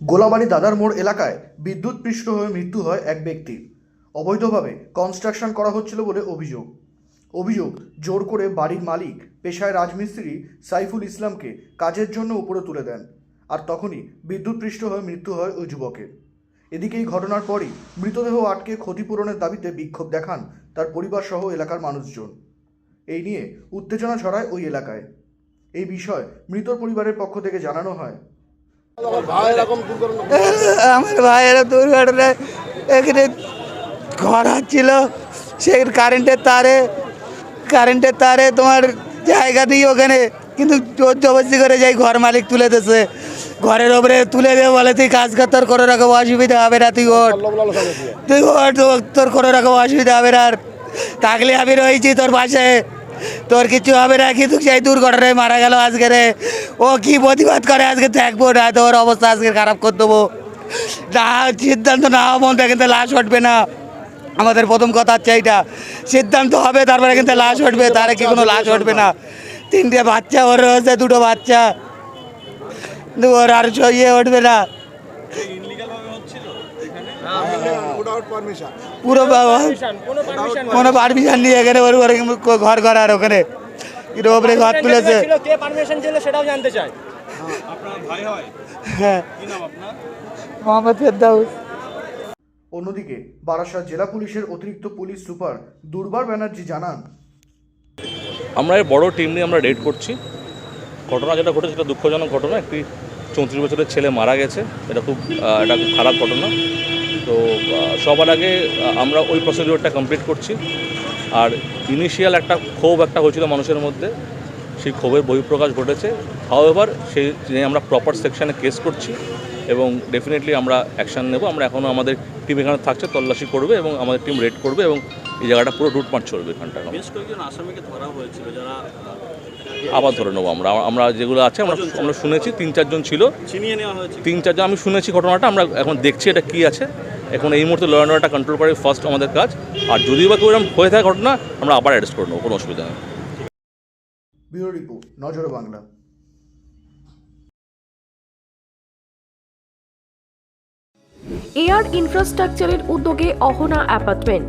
গোলাবাড়ি দাদার মোড় এলাকায় বিদ্যুৎ পৃষ্ঠ হয়ে মৃত্যু হয় এক ব্যক্তির অবৈধভাবে কনস্ট্রাকশন করা হচ্ছিল বলে অভিযোগ। অভিযোগ, জোর করে বাড়ির মালিক, পেশায় রাজমিস্ত্রি সাইফুল ইসলামকে কাজের জন্য উপরে তুলে দেন আর তখনই বিদ্যুৎ পৃষ্ঠ হয়ে মৃত্যু হয় ওই যুবকের। এদিকে এই ঘটনার পরই মৃতদেহ আটকে ক্ষতিপূরণের দাবিতে বিক্ষোভ দেখান তার পরিবার সহ এলাকার মানুষজন। এই নিয়ে উত্তেজনা ছড়ায় ওই এলাকায়। এই বিষয় মৃতর পরিবারের পক্ষ থেকে জানানো হয়। আমার ভাইয়েরা দুর্ঘটনায় এখানে ঘর হচ্ছিল সেই কারেন্টের তারে কারেন্টের তারে তোমার জায়গা দিই ওখানে, কিন্তু জোর জবরদস্তি করে যাই ঘর মালিক তুলে দিয়েছে। ঘরের ওপরে তুলে দেবে বলে, তুই কাজ কর, তোর কোনো রকম অসুবিধা হবে না, তুই ওঠ। তুই ও- তোর কোনো রকম অসুবিধা হবে না। আর থাকলে আমি রয়েছি তোর পাশে। তোর কিছু হবে না, কিন্তু সেই দুর্ঘটনায় মারা গেল আজকে রে। ও কি প্রতিবাদ করে আজকে? দেখব না তোর অবস্থা আজকে খারাপ করে দেবো। না, সিদ্ধান্ত না পর্যন্ত কিন্তু লাশ উঠবে না। আমাদের প্রথম কথা হচ্ছে এইটা। সিদ্ধান্ত হবে, তারপরে কিন্তু লাশ উঠবে তার কি কোনো লাশ উঠবে না। তিনটে বাচ্চা, ওর রয়েছে দুটো বাচ্চা। ওর আর ইয়ে উঠবে না। পুরো কোনো পারমিশন নিয়ে এখানে ওর ওর ঘর করার ওখানে। কিন্তু ওপরে ঘর তুলেছে। কে পারমিশন ছিল সেটাও জানতে চাই হ্যাঁ। মোহাম্মদ ফেরদাউস। অন্যদিকে বারাসাত জেলা পুলিশের অতিরিক্ত পুলিশ সুপার দুর্বার ব্যানার্জি জানান আমরা এই বড় টিম নিয়ে আমরা রেড করছি। ঘটনা যেটা ঘটেছে সেটা দুঃখজনক ঘটনা। একটি চৌত্রিশ বছরের ছেলে মারা গেছে। এটা খুব এটা খুব খারাপ ঘটনা। তো সবার আগে আমরা ওই প্রসিডিওরটা কমপ্লিট করছি। আর ইনিশিয়াল একটা ক্ষোভ একটা হয়েছিল মানুষের মধ্যে। সেই ক্ষোভের বহিঃপ্রকাশ ঘটেছে। হাওয়েভার সেই নিয়ে আমরা প্রপার সেকশানে কেস করছি এবং ডেফিনেটলি আমরা অ্যাকশান নেব। আমরা এখনও আমাদের টিম এখানে থাকছে তল্লাশি করবে এবং আমাদের টিম রেড করবে এবং এই জায়গাটা পুরো রুটমার্চ চলবে এখানটা আবার ধরে নেব আমরা। আমরা যেগুলো আছে আমরা আমরা শুনেছি তিন চারজন ছিল। ছিনিয়ে নেওয়া হয়েছে। তিন চারজন আমি শুনেছি ঘটনাটা আমরা এখন দেখছি এটা কী আছে। এখন এই মুহূর্তে লয়ার অর্ডারটা কন্ট্রোল করে ফার্স্ট আমাদের কাজ। আর যদি বা কেউ এরকম হয়ে থাকে ঘটনা আমরা আবার অ্যাডজাস্ট করে নেব কোনো অসুবিধা নেই। ব্যুরো রিপোর্ট নজরে বাংলা। এয়ার ইনফ্রাস্ট্রাকচারের উদ্যোগে অহনা অ্যাপার্টমেন্ট